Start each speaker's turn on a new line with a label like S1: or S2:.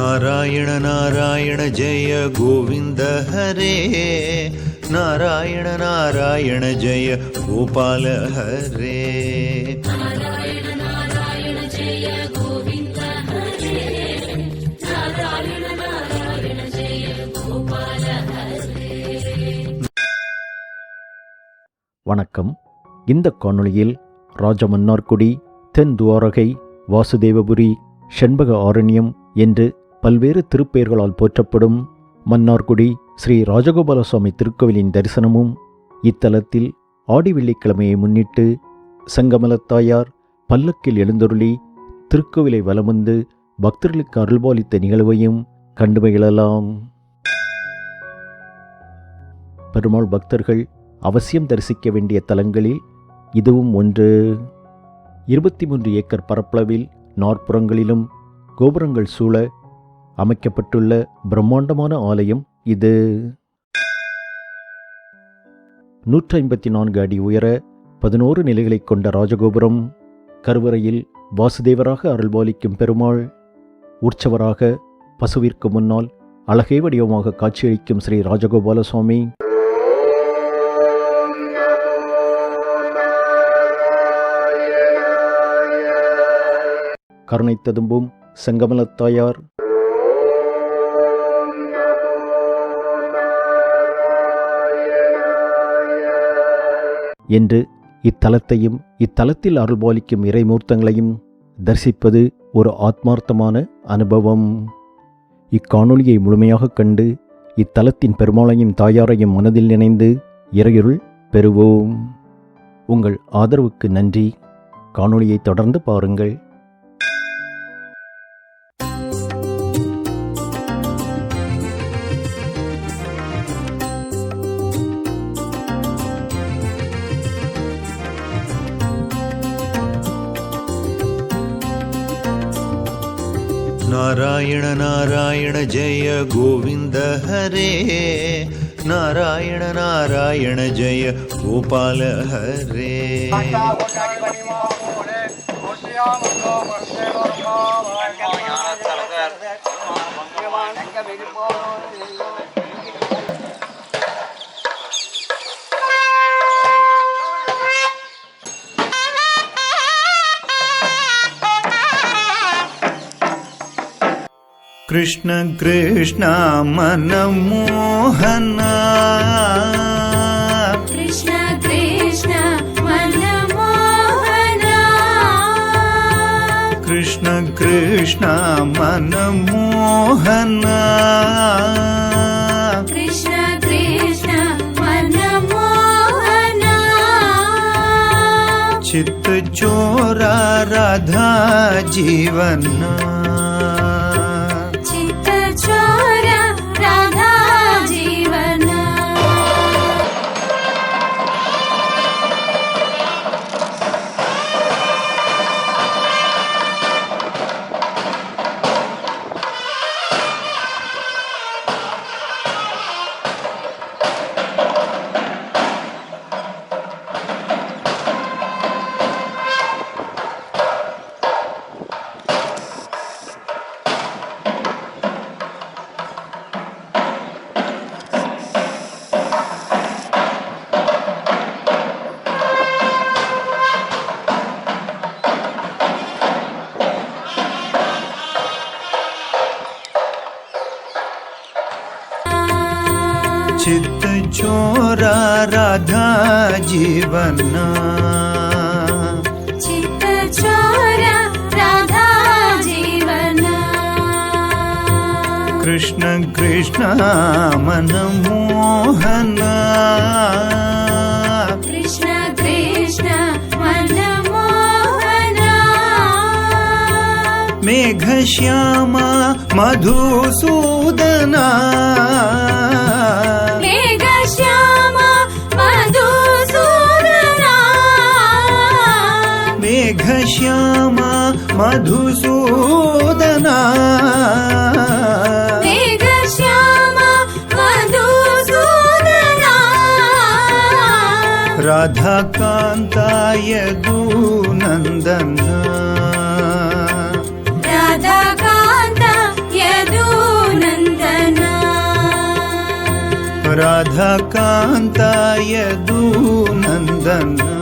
S1: நாராயண நாராயண ஜெய ಗೋವಿಂದ ಹರೇ நாராயண ನಾರಾಯಣ ಜಯ ಗೋಪಾಲ ಹರೇ
S2: வணக்கம். இந்த காணொளியில் ராஜமன்னார்குடி தென் துவாரகை வாசுதேவபுரி செண்பக ஆரண்யம் என்று பல்வேறு திருப்பெயர்களால் போற்றப்படும் மன்னார்குடி ஸ்ரீ ராஜகோபால சுவாமி திருக்கோவிலின் தரிசனமும் இத்தலத்தில் ஆடி வெள்ளிக்கிழமையை முன்னிட்டு சங்கமலத்தாயார் பல்லக்கில் எழுந்தருளி திருக்கோவிலை வலம் வந்து பக்தர்களுக்கு அருள்பாலித்த நிகழ்வையும் கண்டு மகிழலாம். பெருமாள் பக்தர்கள் அவசியம் தரிசிக்க வேண்டிய தலங்களில் இதுவும் ஒன்று. இருபத்தி மூன்று ஏக்கர் பரப்பளவில் நாற்புறங்களிலும் கோபுரங்கள் சூழ அமைக்கப்பட்டுள்ள பிரம்மாண்டமான ஆலயம் இது. நூற்றி ஐம்பத்தி நான்கு அடி உயர பதினோரு நிலைகளைக் கொண்ட ராஜகோபுரம். கருவறையில் வாசுதேவராக அருள்பாலிக்கும் பெருமாள். உற்சவராக பசுவிற்கு முன்னால் அழகே வடிவமாக காட்சியளிக்கும் ஸ்ரீ ராஜகோபால சுவாமி கருணை ததும்பும் செங்கமலத்தாயார் என்று இத்தலத்தையும் இத்தலத்தில் அருள்பாலிக்கும் இறைமூர்த்தங்களையும் தரிசிப்பது ஒரு ஆத்மார்த்தமான அனுபவம். இக்காணொலியை முழுமையாக கண்டு இத்தலத்தின் பெருமாளையும் தாயாரையும் மனதில் நினைந்து இறையுருள் பெறுவோம். உங்கள் ஆதரவுக்கு நன்றி. காணொளியை தொடர்ந்து பாருங்கள்.
S1: नारायण नारायण जय गोविन्द हरे नारायण नारायण जय गोपाल हरे कृष्ण कृष्ण मनमोहना।
S3: कृष्ण कृष्ण मनमोहना।
S1: कृष्ण कृष्ण मनमोहना।
S3: कृष्ण कृष्ण मनमोहना।
S1: चित्त चोरा राधा जीवना
S3: चित्त चोरा राधा जीवना।
S1: चित्त चोर राधा जीवना। कृष्ण कृष्ण मनमोहना मेघश्यामा मधुसूदना।
S3: मेघश्याम मधुसूदना।
S1: मेघश्यामा मधुसूदना।
S3: मेघश्याम मधुसूदना।
S1: राधाकान्ताय राधाकान्ताय दूनन्दना।